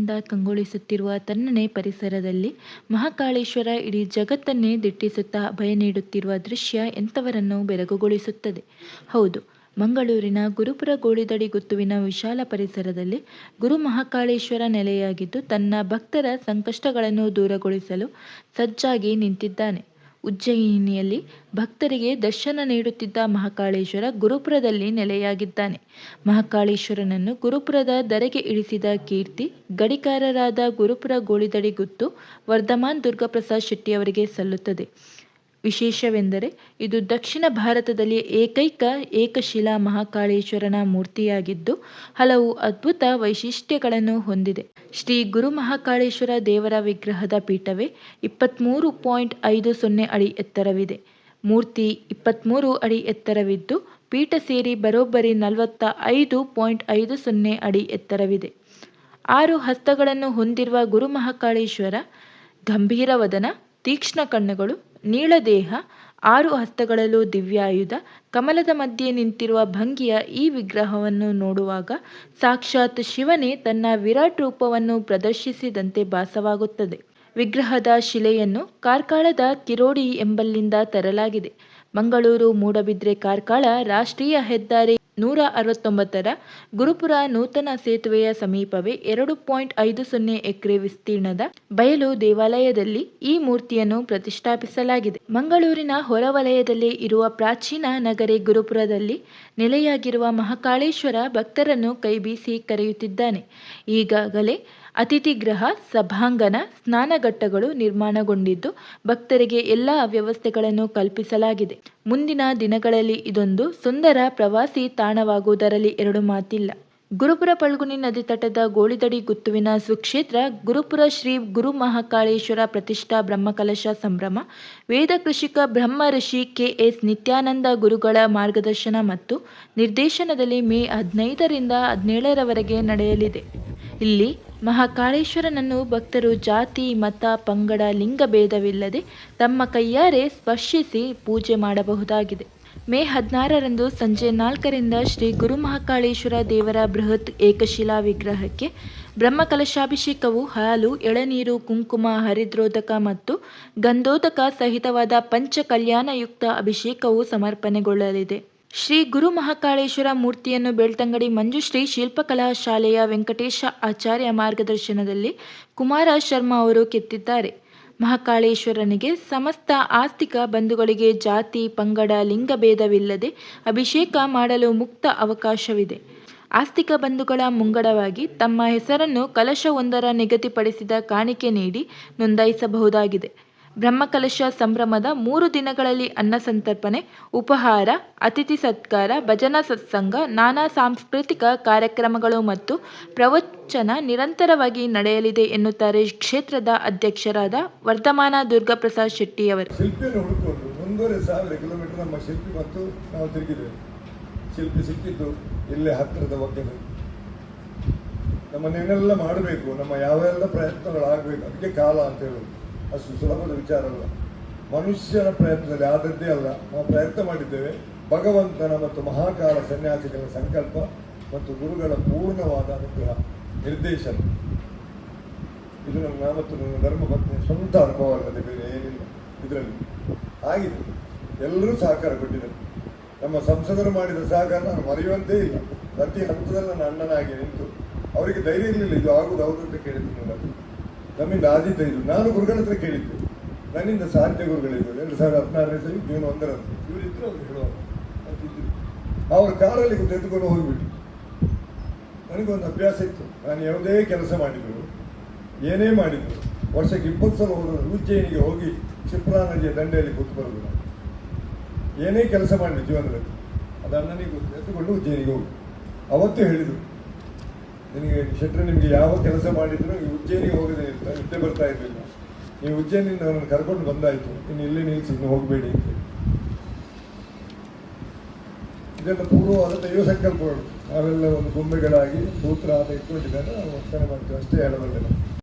ತಂಪೆನಿಂದ ಕಂಗೊಳಿಸುತ್ತಿರುವ ತನ್ನನೇ ಪರಿಸರದಲ್ಲಿ ಮಹಾಕಾಳೇಶ್ವರ ಇಡೀ ಜಗತ್ತನ್ನೇ ದಿಟ್ಟಿಸುತ್ತಾ ಭಯ ನೀಡುತ್ತಿರುವ ದೃಶ್ಯ ಎಂಥವರನ್ನು ಬೆರಗುಗೊಳಿಸುತ್ತದೆ. ಹೌದು, ಮಂಗಳೂರಿನ ಗುರುಪುರ ಗೋಳಿದಡಿ ಗುತ್ತುವಿನ ವಿಶಾಲ ಪರಿಸರದಲ್ಲಿ ಗುರು ಮಹಾಕಾಳೇಶ್ವರ ನೆಲೆಯಾಗಿದ್ದು ತನ್ನ ಭಕ್ತರ ಸಂಕಷ್ಟಗಳನ್ನು ದೂರಗೊಳಿಸಲು ಸಜ್ಜಾಗಿ ನಿಂತಿದ್ದಾನೆ. ಉಜ್ಜಯಿನಿಯಲ್ಲಿ ಭಕ್ತರಿಗೆ ದರ್ಶನ ನೀಡುತ್ತಿದ್ದ ಮಹಾಕಾಳೇಶ್ವರ ಗುರುಪುರದಲ್ಲಿ ನೆಲೆಯಾಗಿದ್ದಾನೆ. ಮಹಾಕಾಳೇಶ್ವರನನ್ನು ಗುರುಪುರದ ದರೆಗೆ ಇಳಿಸಿದ ಕೀರ್ತಿ, ಗಡಿಕಾರರಾದ ಗುರುಪುರ ಗೋಳಿದಡಿ ಗುತ್ತು ವರ್ಧಮಾನ್ ದುರ್ಗಾಪ್ರಸಾದ್ ಶೆಟ್ಟಿಯವರಿಗೆ ಸಲ್ಲುತ್ತದೆ. ವಿಶೇಷವೆಂದರೆ ಇದು ದಕ್ಷಿಣ ಭಾರತದಲ್ಲಿ ಏಕೈಕ ಏಕಶಿಲಾ ಮಹಾಕಾಳೇಶ್ವರನ ಮೂರ್ತಿಯಾಗಿದ್ದು ಹಲವು ಅದ್ಭುತ ವೈಶಿಷ್ಟ್ಯಗಳನ್ನು ಹೊಂದಿದೆ. ಶ್ರೀ ಗುರು ಮಹಾಕಾಳೇಶ್ವರ ದೇವರ ವಿಗ್ರಹದ ಪೀಠವೇ ಇಪ್ಪತ್ತ್ಮೂರು ಪಾಯಿಂಟ್ ಐದು ಸೊನ್ನೆ ಅಡಿ ಎತ್ತರವಿದೆ. ಮೂರ್ತಿ ಇಪ್ಪತ್ತ್ಮೂರು ಅಡಿ ಎತ್ತರವಿದ್ದು ಪೀಠ ಸೇರಿ ಬರೋಬ್ಬರಿ ನಲವತ್ತ ಐದು ಪಾಯಿಂಟ್ ಐದು ಸೊನ್ನೆ ಅಡಿ ಎತ್ತರವಿದೆ. ಆರು ಹಸ್ತಗಳನ್ನು ಹೊಂದಿರುವ ಗುರುಮಹಾಕಾಳೇಶ್ವರ ಗಂಭೀರ ವದನ, ತೀಕ್ಷ್ಣ ಕಣ್ಣುಗಳು, ನೀಳ ದೇಹ, ಆರು ಹಸ್ತಗಳಲ್ಲೂ ದಿವ್ಯಾಯುಧ, ಕಮಲದ ಮಧ್ಯೆ ನಿಂತಿರುವ ಭಂಗಿಯ ಈ ವಿಗ್ರಹವನ್ನು ನೋಡುವಾಗ ಸಾಕ್ಷಾತ್ ಶಿವನೇ ತನ್ನ ವಿರಾಟ್ ರೂಪವನ್ನು ಪ್ರದರ್ಶಿಸಿದಂತೆ ಭಾಸವಾಗುತ್ತದೆ. ವಿಗ್ರಹದ ಶಿಲೆಯನ್ನು ಕಾರ್ಕಳದ ಕಿರೋಡಿ ಎಂಬಲ್ಲಿಂದ ತರಲಾಗಿದೆ. ಮಂಗಳೂರು ಮೂಡಬಿದ್ರೆ ಕಾರ್ಕಳ ರಾಷ್ಟ್ರೀಯ ಹೆದ್ದಾರಿ ನೂರ ಅರವತ್ತೊಂಬತ್ತರ ಗುರುಪುರ ನೂತನ ಸೇತುವೆಯ ಸಮೀಪವೇ ಎರಡು ಪಾಯಿಂಟ್ ಐದು ಸೊನ್ನೆ ಎಕರೆ ವಿಸ್ತೀರ್ಣದ ಬಯಲು ದೇವಾಲಯದಲ್ಲಿ ಈ ಮೂರ್ತಿಯನ್ನು ಪ್ರತಿಷ್ಠಾಪಿಸಲಾಗಿದೆ. ಮಂಗಳೂರಿನ ಹೊರವಲಯದಲ್ಲಿ ಇರುವ ಪ್ರಾಚೀನ ನಗರಿ ಗುರುಪುರದಲ್ಲಿ ನೆಲೆಯಾಗಿರುವ ಮಹಾಕಾಳೇಶ್ವರ ಭಕ್ತರನ್ನು ಕೈಬೀಸಿ ಕರೆಯುತ್ತಿದ್ದಾನೆ. ಈಗಾಗಲೇ ಅತಿಥಿಗೃಹ, ಸಭಾಂಗಣ, ಸ್ನಾನಘಟ್ಟಗಳು ನಿರ್ಮಾಣಗೊಂಡಿದ್ದು ಭಕ್ತರಿಗೆ ಎಲ್ಲ ವ್ಯವಸ್ಥೆಗಳನ್ನು ಕಲ್ಪಿಸಲಾಗಿದೆ. ಮುಂದಿನ ದಿನಗಳಲ್ಲಿ ಇದೊಂದು ಸುಂದರ ಪ್ರವಾಸಿ ತಾಣವಾಗುವುದರಲ್ಲಿ ಎರಡು ಮಾತಿಲ್ಲ. ಗುರುಪುರ ಪಳ್ಗುನಿ ನದಿ ತಟದ ಗೋಳಿದಡಿ ಗುತ್ತುವಿನ ಸುಕ್ಷೇತ್ರ ಗುರುಪುರ ಶ್ರೀ ಗುರು ಮಹಾಕಾಳೇಶ್ವರ ಪ್ರತಿಷ್ಠಾ ಬ್ರಹ್ಮಕಲಶ ಸಂಭ್ರಮ ವೇದ ಕೃಷಿಕ ಬ್ರಹ್ಮ ಕೆ. ಎಸ್. ನಿತ್ಯಾನಂದ ಗುರುಗಳ ಮಾರ್ಗದರ್ಶನ ಮತ್ತು ನಿರ್ದೇಶನದಲ್ಲಿ ಮೇ ಹದಿನೈದರಿಂದ ಹದಿನೇಳರವರೆಗೆ ನಡೆಯಲಿದೆ. ಇಲ್ಲಿ ಮಹಾಕಾಳೇಶ್ವರನನ್ನು ಭಕ್ತರು ಜಾತಿ, ಮತ, ಪಂಗಡ, ಲಿಂಗ ಭೇದವಿಲ್ಲದೆ ತಮ್ಮ ಕೈಯಾರೆ ಸ್ಪರ್ಶಿಸಿ ಪೂಜೆ ಮಾಡಬಹುದಾಗಿದೆ. ಮೇ ಹದಿನಾರರಂದು ಸಂಜೆ ನಾಲ್ಕರಿಂದ ಶ್ರೀ ಗುರು ಮಹಾಕಾಳೇಶ್ವರ ದೇವರ ಬೃಹತ್ ಏಕಶಿಲಾ ವಿಗ್ರಹಕ್ಕೆ ಬ್ರಹ್ಮಕಲಶಾಭಿಷೇಕವು ಹಾಲು, ಎಳನೀರು, ಕುಂಕುಮ, ಹರಿದ್ರೋದಕ ಮತ್ತು ಗಂಧೋದಕ ಸಹಿತವಾದ ಪಂಚ ಕಲ್ಯಾಣಯುಕ್ತ ಅಭಿಷೇಕವು ಸಮರ್ಪಣೆಗೊಳ್ಳಲಿದೆ. ಶ್ರೀ ಗುರು ಮಹಾಕಾಳೇಶ್ವರ ಮೂರ್ತಿಯನ್ನು ಬೆಳ್ತಂಗಡಿ ಮಂಜುಶ್ರೀ ಶಿಲ್ಪಕಲಾ ಶಾಲೆಯ ವೆಂಕಟೇಶ ಆಚಾರ್ಯ ಮಾರ್ಗದರ್ಶನದಲ್ಲಿ ಕುಮಾರ ಶರ್ಮಾ ಅವರು ಕೆತ್ತಿದ್ದಾರೆ. ಮಹಾಕಾಳೇಶ್ವರನಿಗೆ ಸಮಸ್ತ ಆಸ್ತಿಕ ಬಂಧುಗಳಿಗೆ ಜಾತಿ, ಪಂಗಡ, ಲಿಂಗಭೇದವಿಲ್ಲದೆ ಅಭಿಷೇಕ ಮಾಡಲು ಮುಕ್ತ ಅವಕಾಶವಿದೆ. ಆಸ್ತಿಕ ಬಂಧುಗಳ ಮುಂಗಡವಾಗಿ ತಮ್ಮ ಹೆಸರನ್ನು ಕಲಶವೊಂದರ ನಿಗದಿಪಡಿಸಿದ ಕಾಣಿಕೆ ನೀಡಿ ನೋಂದಾಯಿಸಬಹುದಾಗಿದೆ. ಬ್ರಹ್ಮಕಲಶ ಸಂಭ್ರಮದ ಮೂರು ದಿನಗಳಲ್ಲಿ ಅನ್ನ ಸಂತರ್ಪಣೆ ಉಪಹಾರ, ಅತಿಥಿ ಸತ್ಕಾರ, ಭಜನಾ ಸತ್ಸಂಗ, ನಾನಾ ಸಾಂಸ್ಕೃತಿಕ ಕಾರ್ಯಕ್ರಮಗಳು ಮತ್ತು ಪ್ರವಚನ ನಿರಂತರವಾಗಿ ನಡೆಯಲಿದೆ ಎನ್ನುತ್ತಾರೆ ಕ್ಷೇತ್ರದ ಅಧ್ಯಕ್ಷರಾದ ವರ್ಧಮಾನ ದುರ್ಗಾಪ್ರಸಾದ್ ಶೆಟ್ಟಿಯವರು. ನಮ್ಮನ್ನೇನೆಲ್ಲ ಮಾಡಬೇಕು, ನಮ್ಮ ಯಾವೆಲ್ಲ ಪ್ರಯತ್ನಗಳಾಗಬೇಕು ಅದಕ್ಕೆ ಕಾಲ ಅಂತ ಹೇಳೋದು. ಅಷ್ಟು ಸುಲಭದ ವಿಚಾರ ಅಲ್ಲ. ಮನುಷ್ಯನ ಪ್ರಯತ್ನದಲ್ಲಿ ಆದದ್ದೇ ಅಲ್ಲ, ನಾವು ಪ್ರಯತ್ನ ಮಾಡಿದ್ದೇವೆ. ಭಗವಂತನ ಮತ್ತು ಮಹಾಕಾಲ ಸನ್ಯಾಸಿಗಳ ಸಂಕಲ್ಪ ಮತ್ತು ಗುರುಗಳ ಪೂರ್ಣವಾದ ಅನುಗ್ರಹ, ನಿರ್ದೇಶನ. ಇದು ನನ್ನ ಮತ್ತು ನನ್ನ ಧರ್ಮಪತ್ನಿಯ ಸ್ವಂತ ಅನುಭವ ಬೇರೆ ಏನಿಲ್ಲ. ಇದರಲ್ಲಿ ಆಗಿದೆ. ಎಲ್ಲರೂ ಸಹಕಾರ ಕೊಟ್ಟಿದ್ದಾರೆ. ನಮ್ಮ ಸಂಸದರು ಮಾಡಿದ ಸಹಕಾರ ನಾನು ಮರೆಯುವಂತೆ ಇಲ್ಲ. ಪ್ರತಿ ಹಂತದಲ್ಲಿ ನನ್ನ ಅಣ್ಣನಾಗಿ ನಿಂತು, ಅವರಿಗೆ ಧೈರ್ಯ ಇರಲಿಲ್ಲ, ಇದು ಆಗುದು ಹೌದು ಅಂತ ಕೇಳಿದ್ದೀನಿ ನಾನು ನಮ್ಮಿಂದ ಆದಿತ ಇದು ನಾನು ಗುರುಗಳ ಹತ್ರ ಕೇಳಿದ್ದೆ. ನನ್ನಿಂದ ಸಾಹಿತ್ಯ ಗುರುಗಳಿದ್ದರು. ಎರಡು ಸಾವಿರದ ಹದಿನಾರನೇ ಸರಿ ಜೂನ್ ಒಂದರಂದು ಇವರಿದ್ರು ಅವರು ಹೇಳುವರು ಅವರು ಕಾರಲ್ಲಿ ತೆಗೆದುಕೊಂಡು ಹೋಗಿಬಿಟ್ಟು ನನಗೊಂದು ಅಭ್ಯಾಸ ಇತ್ತು. ನಾನು ಯಾವುದೇ ಕೆಲಸ ಮಾಡಿದ್ರು ಏನೇ ಮಾಡಿದ್ರು ವರ್ಷಕ್ಕೆ ಇಪ್ಪತ್ತು ಸಲ ಹೋದ್ರು ಉಜ್ಜಯಿನಿಗೆ ಹೋಗಿ ಕ್ಷಿಪ್ರಾ ನದಿಯ ದಂಡೆಯಲ್ಲಿ ಕೂತು ಬರೋದು ನಾನು ಏನೇ ಕೆಲಸ ಮಾಡಿದ್ರು ಜೀವನದಲ್ಲಿ. ಅದು ಅಣ್ಣನಿಗೆ ಎತ್ತುಕೊಂಡು ಉಜ್ಜಯಿನಿಗೆ ಹೋಗಿ. ಅವತ್ತೇ ಹೇಳಿದರು ನಿನಗೆ ಶೆಟ್ಟರು ನಿಮಗೆ ಯಾವ ಕೆಲಸ ಮಾಡಿದ್ರು ಈ ಉಜ್ಜಯನಿಗೆ ಹೋಗದೆ ಇರ್ತಾ ನಿದ್ದೆ ಬರ್ತಾ ಇರಲಿಲ್ಲ. ನೀವು ಉಜ್ಜಯನಿಂದ ಅವನನ್ನು ಕರ್ಕೊಂಡು ಬಂದಾಯ್ತು. ಇನ್ನು ಇಲ್ಲಿ ನಿಲ್ಲಿಸಿ ಇನ್ನು ಹೋಗಬೇಡಿ ಅಂತ. ಇದೆಲ್ಲ ಪೂರ್ವವಾದ ದೈವ ಸಂಕಲ್ಪಗಳು. ನಾವೆಲ್ಲ ಒಂದು ಗೊಂಬೆಗಳಾಗಿ ಸೂತ್ರ ಆದ ಇಟ್ಕೊಂಡಿದ್ದಾರೆ ನಾವು ವರ್ತನೆ ಮಾಡ್ತೀವಿ. ಅಷ್ಟೇ ಹೇಳಬಲ್ಲೆ ನಾವು.